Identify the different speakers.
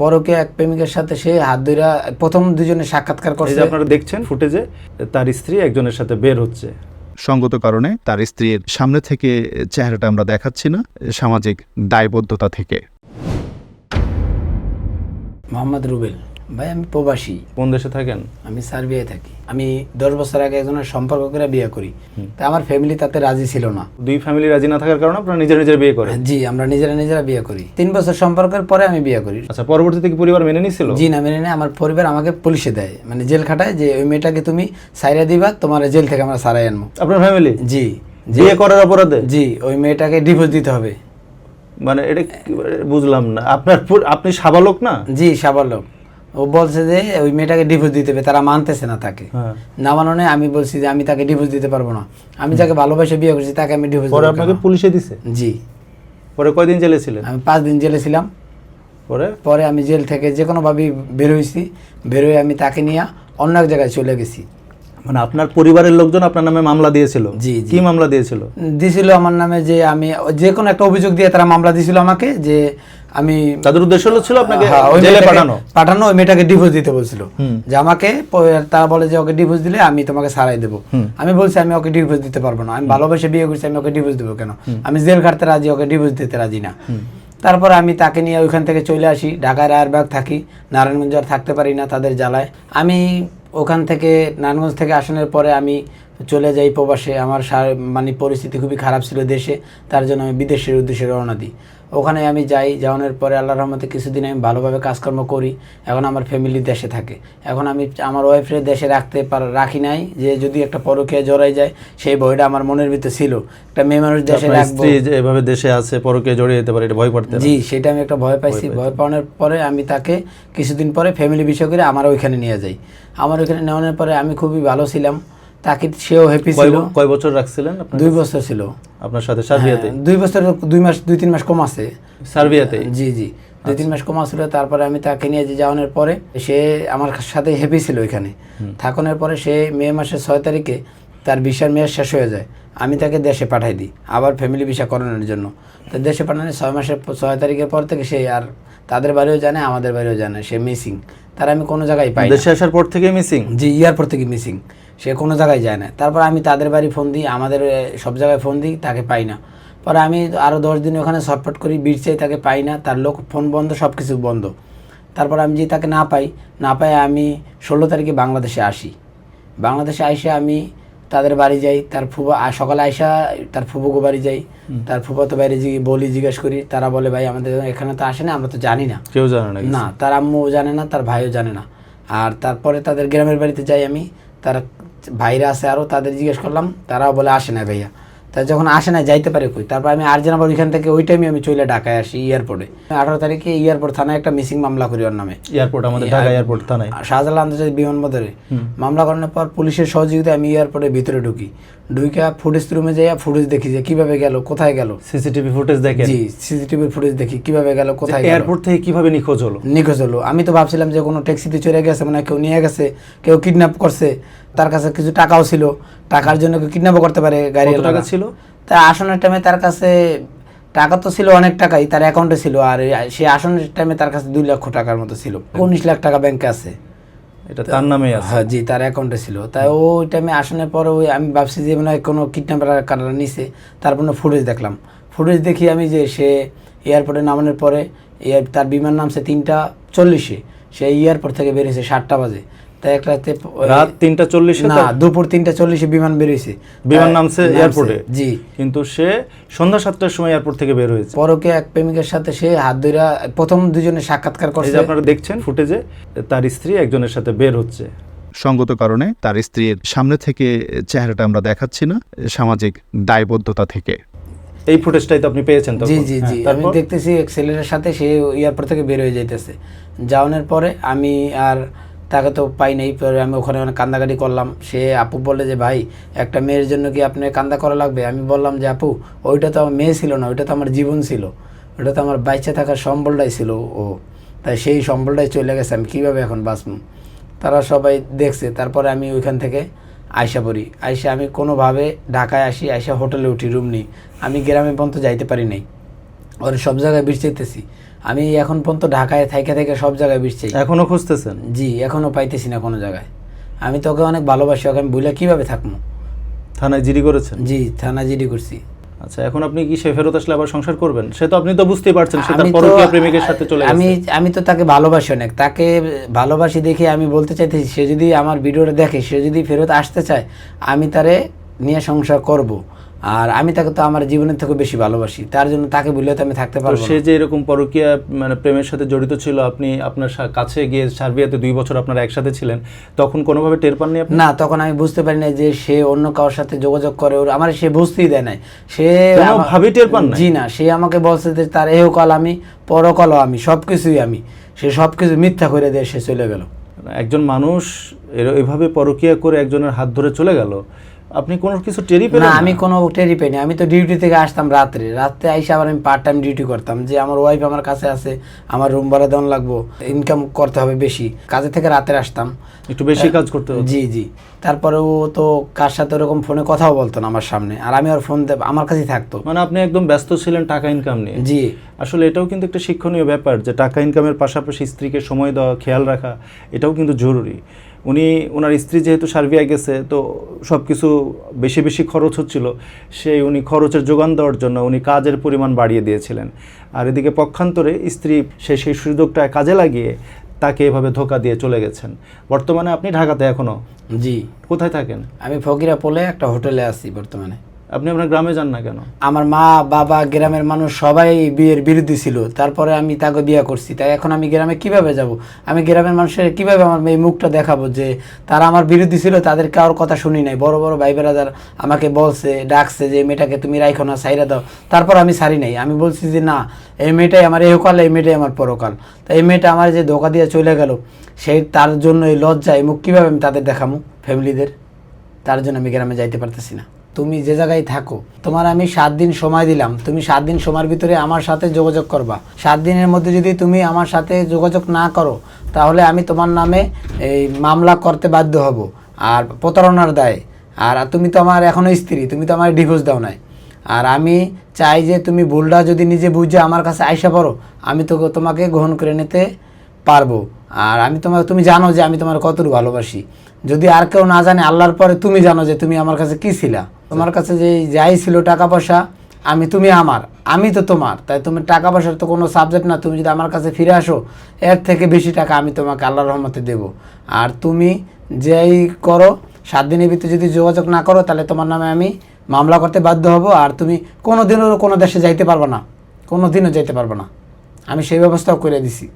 Speaker 1: পরকে এক প্রেমিকের সাথে সে হাত ধইরা প্রথম দুজনে সাক্ষাৎকার
Speaker 2: এই
Speaker 1: করছে।
Speaker 2: যে আপনারা দেখছেন ফুটেজে তার স্ত্রী একজনের সাথে বের হচ্ছে।
Speaker 3: সঙ্গত কারণে তার স্ত্রীর সামনে থেকে চেহারাটা আমরা দেখাচ্ছি না সামাজিক দায়বদ্ধতা থেকে।
Speaker 1: মোহাম্মদ রুবেল। ভাই আমি প্রবাসী।
Speaker 2: কোন দেশে থাকেন?
Speaker 1: আমি সার্বিয়ায় থাকি। আমি দশ বছর আগে একজনের সম্পর্ক করে বিয়ে করি। তা আমার ফ্যামিলি তাতে রাজি ছিল না।
Speaker 2: দুই ফ্যামিলি রাজি না থাকার কারণে আপনারা নিজের নিজের বিয়ে করেন?
Speaker 1: জি আমরা নিজেরা নিজেরা বিয়ে করি। তিন বছর সম্পর্কের পরে আমি বিয়ে করি।
Speaker 2: আচ্ছা পরবর্তীতে কি পরিবার মেনে নিছিল?
Speaker 1: জি না মেনে নেয়। আমার পরিবার আমাকে পুলিশে দেয়। মানে জেল খাটায় যে ওই মেয়েটাকে তুমি সাইরা দিবা তোমার জেল থেকে আমরা সারাই আনব।
Speaker 2: আপনার ফ্যামিলি
Speaker 1: জি। জি।
Speaker 2: বিয়ে করার অপরাধে?
Speaker 1: জি ওই মেয়েটাকে ডিভোর্স দিতে হবে।
Speaker 2: মানে এটা বুঝলাম না। আপনার আপনি সাবালক না?
Speaker 1: জি সাবালক। ও বলছে যে ওই মেয়েটাকে ডিভোর্স দিতে হবে তারা মানতেছে না তাকে।
Speaker 2: হ্যাঁ।
Speaker 1: না মাননে আমি বলছি যে আমি তাকে ডিভোর্স দিতে পারব না। আমি যাকে ভালোবাসে বিয়ে করছি তাকে আমি ডিভোর্স
Speaker 2: পরে আপনাকে পুলিশে দিছে?
Speaker 1: জি।
Speaker 2: পরে কয়দিন জেলে ছিলেন?
Speaker 1: আমি পাঁচ দিন জেলে ছিলাম।
Speaker 2: পরে?
Speaker 1: পরে আমি জেল থেকে যে কোনোভাবেই বেরোইছি বেরোয় আমি তাকে নিয়ে অন্য এক জায়গায় চলে গেছি।
Speaker 2: মানে আপনার পরিবারের লোকজন আপনার নামে মামলা দিয়েছিল?
Speaker 1: জি।
Speaker 2: কি মামলা দিয়েছিল?
Speaker 1: দিছিল আমার নামে যে আমি যে কোনো একটা অভিযোগ দিয়ে তারা মামলা দিছিল আমাকে যে আমি
Speaker 2: তাদের উদ্দেশ্য হলো ছিল আপনাকে
Speaker 1: হ্যাঁ,
Speaker 2: জেলে পাঠানো?
Speaker 1: পাঠানো ওই মেয়েটাকে ডিভোর্স দিতে বলছিল। যে আমাকে তারা বলে যে ওকে ডিভোর্স দিলে আমি তোমাকে সারাই দেবো। আমি বলছি আমি ওকে ডিভোর্স দিতে পারব না। আমি ভালোবেসে বিয়ে করছি আমি ওকে ডিভোর্স দেবো কেন? আমি জেল খাটতে রাজি ওকে ডিভোর্স দিতে রাজি না। তারপরে আমি তাকে নিয়ে ওইখান থেকে চলে আসি। ঢাকায় রায়েরবাগ থাকি নারায়ণগঞ্জ আর থাকতে পারি না তাদের জ্বালায়। আমি ওখান থেকে নারায়ণগঞ্জ থেকে আসনের পরে আমি চলে যাই প্রবাসে। আমার মানে পরিস্থিতি খুবই খারাপ ছিল দেশে তার জন্য আমি বিদেশের উদ্দেশ্যে রওনা দিই। ওখানে আমি যাই যাওয়ানোর পরে আল্লাহ রহমতে কিছুদিন আমি ভালোভাবে কাজকর্ম করি। এখন আমার ফ্যামিলি দেশে থাকে। এখন আমি আমার ওয়াইফের দেশে রাখতে পার রাখি নাই যে যদি একটা পরকীয়া জড়াই যায় সেই ভয়টা আমার মনের ভিতরে ছিল। একটা মেয়ে মানুষ দেশে রাখব।
Speaker 2: এভাবে দেশে আছে পরকে জড়িয়ে যেতে পারে এটা ভয় করতে
Speaker 1: জি সেটা আমি একটা ভয় পাইছি। ভয় পাওয়ানোর পরে আমি তাকে কিছুদিন পরে ফ্যামিলি বিষয় করে আমার ওইখানে নিয়ে যাই। আমার ওইখানে নেওয়ানোর পরে আমি খুবই ভালো ছিলাম। তাকে সেও হ্যাপি ছিল।
Speaker 2: কয় বছর রাখছিলেন
Speaker 1: দুই বছর ছিল।
Speaker 2: আপনার সাথে সার্বিয়াতে?
Speaker 1: হ্যাঁ, দুই বছর দুই মাস দুই তিন মাস কম আছে।
Speaker 2: সার্বিয়াতে?
Speaker 1: জি জি। দুই তিন মাস কম ছিল তারপরে আমি তাকে নিয়ে যাওয়ানোর পরে সে আমার সাথে হ্যাপি ছিল ওইখানে। থাকানোর পরে সে মে মাসের ছয় তারিখে তার ভিসার মেয়াদ শেষ হয়ে যায়। আমি তাকে দেশে পাঠাই দিই আবার ফ্যামিলি ভিসা করানোর জন্য। তো দেশে পাঠানোর ছয় মাসের ছয় তারিখের পর থেকে সে আর তাদের বাড়িও জানে আমাদের বাড়িও জানে সে মিসিং তার আমি কোনো জায়গায় পাই
Speaker 2: দেশে আসার পর থেকে মিসিং
Speaker 1: জি এয়ারপোর্ট থেকে মিসিং সে কোনো জায়গায় যায় না। তারপর আমি তাদের বাড়ি ফোন দিই আমাদের সব জায়গায় ফোন দিই তাকে পাই না। পরে আমি আরও দশ দিন ওখানে ছটফট করি বিট চাই তাকে পাই না তার লোক ফোন বন্ধ সব কিছু বন্ধ। তারপর আমি যে তাকে না পাই না পাই আমি ষোলো তারিখে বাংলাদেশে আসি। বাংলাদেশে আইসা আমি তাদের বাড়ি যাই তার ফুবা সকালে আইসা তার ফুবুগো বাড়ি যাই তার ফুফাতো বাইরে জি বলি জিজ্ঞেস করি তারা বলে ভাই আমাদের এখানে তো আসে না আমরা তো জানি না।
Speaker 2: কেউ জানে না
Speaker 1: না তার আম্মুও জানে না তার ভাইও জানে না। আর তারপরে তাদের গ্রামের বাড়িতে যাই আমি তার ভাইরা আছে আরও তাদের জিজ্ঞেস করলাম তারাও বলে আসে না ভাইয়া। তা যখন আসে না যাইতে পারে কই? তারপর আমি আর্জেন আবার ওইখান থেকে ওই টাইমে আমি চলে ঢাকায় আসি এয়ারপোর্টে আঠারো তারিখে এয়ারপোর্ট থানায় একটা মিসিং মামলা করি ওর নামে।
Speaker 2: এয়ারপোর্ট আমাদের ঢাকা এয়ারপোর্ট থানায়।
Speaker 1: শাহজালাল আন্তর্জাতিক বিমানবন্দরে। মামলা করানোর পর পুলিশের সহযোগিতায় আমি এয়ারপোর্টের ভিতরে ঢুকি। ঢুকে ফুটেজ রুমে যাই ফুটেজ দেখি যে কীভাবে গেল কোথায় গেল।
Speaker 2: সিসিটিভি ফুটেজ দেখেন।
Speaker 1: জি সিসিটিভির ফুটেজ দেখি কীভাবে গেল কোথায় গেল।
Speaker 2: এয়ারপোর্ট থেকে কীভাবে নিখোঁজ হলো?
Speaker 1: নিখোঁজ হলো। আমি তো ভাবছিলাম যে কোনো ট্যাক্সিতে চলে গেছে মানে কেউ নিয়ে গেছে কেউ কিডন্যাপ করছে। তার কাছে কিছু টাকাও ছিল। টাকার জন্য কিডন্যাপও করতে পারে গাড়ি
Speaker 2: টাকা ছিল?
Speaker 1: তা আসনের টাইমে তার কাছে টাকা তো ছিল অনেক টাকাই তার অ্যাকাউন্টে ছিল। আর সে আসনের টাইমে তার কাছে দুই লক্ষ টাকার মতো ছিল। উনিশ লাখ টাকা ব্যাংকে আছে।
Speaker 2: এটা তার নামে
Speaker 1: হ্যাঁ জি তার অ্যাকাউন্টে ছিল। তাই ওই টাইমে আসনের পরে ওই আমি ভাবছি যে মানে কোনো কিডন্যাপার কারা নিছে। তারপর ফুটেজ দেখলাম। ফুটেজ দেখি আমি যে সে এয়ারপোর্টে নামানোর পরে এয়ার তার বিমান নামছে তিনটা চল্লিশে। সে এয়ারপোর্ট থেকে বেরিয়েছে সাতটা বাজে। একটা রাতে
Speaker 2: রাত তিনটা চল্লিশে
Speaker 1: না দুপুর তিনটা চল্লিশে বিমান বেরিয়েছে
Speaker 2: বিমান নামছে এয়ারপোর্টে
Speaker 1: জি।
Speaker 2: কিন্তু সে সন্ধ্যা সাতটার সময় এয়ারপোর্ট থেকে বের হয়েছে।
Speaker 1: পরকে এক প্রেমিকের সাথে সে হাত ধইরা প্রথম দুজনে সাক্ষাৎকার করছে।
Speaker 2: আপনারা দেখছেন ফুটেজে তার স্ত্রী একজনের সাথে বের হচ্ছে।
Speaker 3: সঙ্গত কারণে তার স্ত্রীর সামনে থেকে চেহারাটা আমরা দেখাচ্ছি না সামাজিক দায়বদ্ধতা থেকে।
Speaker 2: এই ফুটেজটাই তো আপনি পেয়েছেন
Speaker 1: জি জি
Speaker 2: হ্যাঁ,
Speaker 1: জি আমি দেখতেছি এক ছেলের সাথে সে এয়ারপোর্ট থেকে বের হয়ে যাইতেছে। যাওয়ানোর পরে আমি আর তাকে তো পাই নাই, পরে আমি ওখানে অনেক কান্দাকাটি করলাম। সে আপু বলে যে, ভাই, একটা মেয়ের জন্য কি আপনি কান্দা করা লাগবে? আমি বললাম যে, আপু, ওইটা তো আমার মেয়ে ছিল না, ওইটা তো আমার জীবন ছিল। ওটা তো আমার বাইচে থাকার সম্বলটাই ছিল ও। তাই সেই সম্বলটাই চলে গেছে, আমি কীভাবে এখন বাঁচব? তারা সবাই দেখছে, তারপরে আমি ওইখান থেকে আয়সা পড়ি। আয়সা আমি কোনোভাবে ঢাকায় আসি আয়সা হোটেলে উঠি, রুম নিই। আমি গ্রামে পর্যন্ত যাইতে পারি নাই। ওর সব জায়গায় বিরচাইতেছি আমি এখন পর্যন্ত ঢাকায় থাইকে থেকে সব জায়গায় বিরছি
Speaker 2: এখনও খুঁজতেছেন?
Speaker 1: জি এখনও পাইতেছি না কোনো জায়গায়। আমি তোকে অনেক ভালোবাসি ওকে আমি বলে কীভাবে থাকব?
Speaker 2: থানায় জিডি করেছেন?
Speaker 1: জি থানা জিডি করছি।
Speaker 2: আচ্ছা এখন আপনি কি সে ফেরত আসলে আবার সংসার করবেন? সে তো আপনি তো বুঝতেই পারছেন সে তার পরকীয়া প্রেমিকের সাথে চলে
Speaker 1: আমি আমি তো তাকে ভালোবাসি অনেক। তাকে ভালোবাসি দেখে আমি বলতে চাইতেছি সে যদি আমার ভিডিওটা দেখে সে যদি ফেরত আসতে চায় আমি তারে নিয়ে সংসার করব। আর আমি তাকে তো আমার জীবনের থেকে বেশি ভালোবাসি তার জন্য তাকে বললে তো আমি থাকতে পারব
Speaker 2: সে যে এরকম পরকীয়া মানে প্রেমের সাথে জড়িত ছিল আপনি আপনার কাছে গিয়ে সার্বিয়াতে দুই বছর আপনারা একসাথে ছিলেন তখন কোনোভাবে টের পাননি আপনি?
Speaker 1: না তখন আমি বুঝতে পারি না যে সে অন্য কারোর সাথে যোগাযোগ করে ওর আমার সে বুঝতেই দেয় নাই। সে
Speaker 2: কোনোভাবেই টের পান?
Speaker 1: জি না সে আমাকে বলছে যে তার এও কল আমি পরকলও আমি সব কিছুই আমি। সে সব কিছু মিথ্যা করে দিয়ে সে চলে গেল।
Speaker 2: একজন মানুষ এভাবে পরকীয়া করে একজনের হাত ধরে চলে গেল আপনি কোনো কিছু টেরই পেলেন
Speaker 1: না আমি কোনো টেরি পাইনি। আমি তো ডিউটি থেকে আসতাম রাত্রে। রাত্রে আইসা আবার আমি পার্ট টাইম ডিউটি করতাম। যে আমার ওয়াইফ আমার কাছে আছে আমার রুম ভাড়া দেওয়ান লাগবো ইনকাম করতে হবে বেশি। কাজে থেকে রাতে আসতাম।
Speaker 2: একটু বেশি কাজ করতে হতো।
Speaker 1: জি জি। তারপরে ও তো কার সাথে ওরকম ফোনে কথাও বলতো না আমার সামনে। আর আমি ওর ফোন আমার কাছেই থাকতো।
Speaker 2: মানে আপনি একদম ব্যস্ত ছিলেন টাকা ইনকাম নিয়ে।
Speaker 1: জি।
Speaker 2: আসলে এটাও কিন্তু একটা শিক্ষণীয় ব্যাপার যে টাকা ইনকামের পাশাপাশি স্ত্রীকে সময় দেওয়া খেয়াল রাখা এটাও কিন্তু জরুরি। উনি ওনার স্ত্রী যেহেতু সার্বিয়া গেছে তো সব কিছু বেশি বেশি খরচ হচ্ছিল সেই উনি খরচের যোগান দেওয়ার জন্য উনি কাজের পরিমাণ বাড়িয়ে দিয়েছিলেন। আর এদিকে পক্ষান্তরে স্ত্রী সে সেই সুযোগটা কাজে লাগিয়ে তাকে এভাবে ধোকা দিয়ে চলে গেছেন। বর্তমানে আপনি ঢাকাতে এখনও
Speaker 1: জি।
Speaker 2: কোথায় থাকেন?
Speaker 1: আমি ফকিরা পোলে একটা হোটেলে আছি বর্তমানে।
Speaker 2: আপনি আপনার গ্রামে যান না কেন?
Speaker 1: আমার মা, বাবা, গ্রামের মানুষ সবাই বিয়ের বিরোধী ছিল। তারপরে আমি তাকে বিয়ে করছি। তাই এখন আমি গ্রামে কীভাবে যাব? আমি গ্রামের মানুষের কীভাবে আমার এই মুখটা দেখাবো যে তারা আমার বিরোধী ছিল, তাদের কারোর কথা শুনি নাই। বড় বড় ভাই বেড়াদার আমাকে বলছে, ডাকছে যে মেয়েটাকে তুমি রাইখো না সাইরা দাও। তারপর আমি সারি নাই। আমি বলছি যে, না, এই মেয়েটাই আমার এহকাল এই মেয়েটাই আমার পরকাল। তো এই মেয়েটা আমার যে ধোকা দিয়ে চলে গেল সেই তার জন্য এই লজ্জা এই মুখ কীভাবে আমি তাদের দেখামু ফ্যামিলিদের তার জন্য আমি গ্রামে যাইতে পারতেছি না। তুমি যে জায়গায় থাকো, তোমার আমি সাত দিন সময় দিলাম, তুমি সাত দিন সময়ের ভিতরে আমার সাথে যোগাযোগ করবা। সাত দিনের মধ্যে যদি তুমি আমার সাথে যোগাযোগ না করো, তাহলে আমি তোমার নামে এই মামলা করতে বাধ্য হব আর প্রতারণার দায়। আর তুমি তো আমার এখনও স্ত্রী, তুমি তো আমার ডিভোর্স দাও নাই। আর আমি চাই যে তুমি ভুলটা যদি নিজে বুঝে আমার কাছে আইসা পড়ো, আমি তো তোমাকে গ্রহণ করে নিতে পারব। আর আমি তোমার, তুমি জানো যে আমি তোমার কতটুকু ভালোবাসি। যদি আর কেউ না জানে, আল্লাহর পরে তুমি জানো যে তুমি আমার কাছে কী ছিলা। তোমার কাছে যে যাই ছিল টাকা পয়সা, আমি, তুমি আমার। আমি তো তোমার। তাই তুমি টাকা পয়সার তো কোনো সাবজেক্ট না। তুমি যদি আমার কাছে ফিরে আসো, এর থেকে বেশি টাকা আমি তোমাকে আল্লাহ রহমতে দেব। আর তুমি যেই করো, সাত দিনের ভিতরে যদি যোগাযোগ না করো, তাহলে তোমার নামে আমি মামলা করতে বাধ্য হব। আর তুমি কোনো দিনও কোনো দেশে যাইতে পারবে না। কোনো দিনও যাইতে পারবে না। আমি সেই ব্যবস্থাও করে দিছি।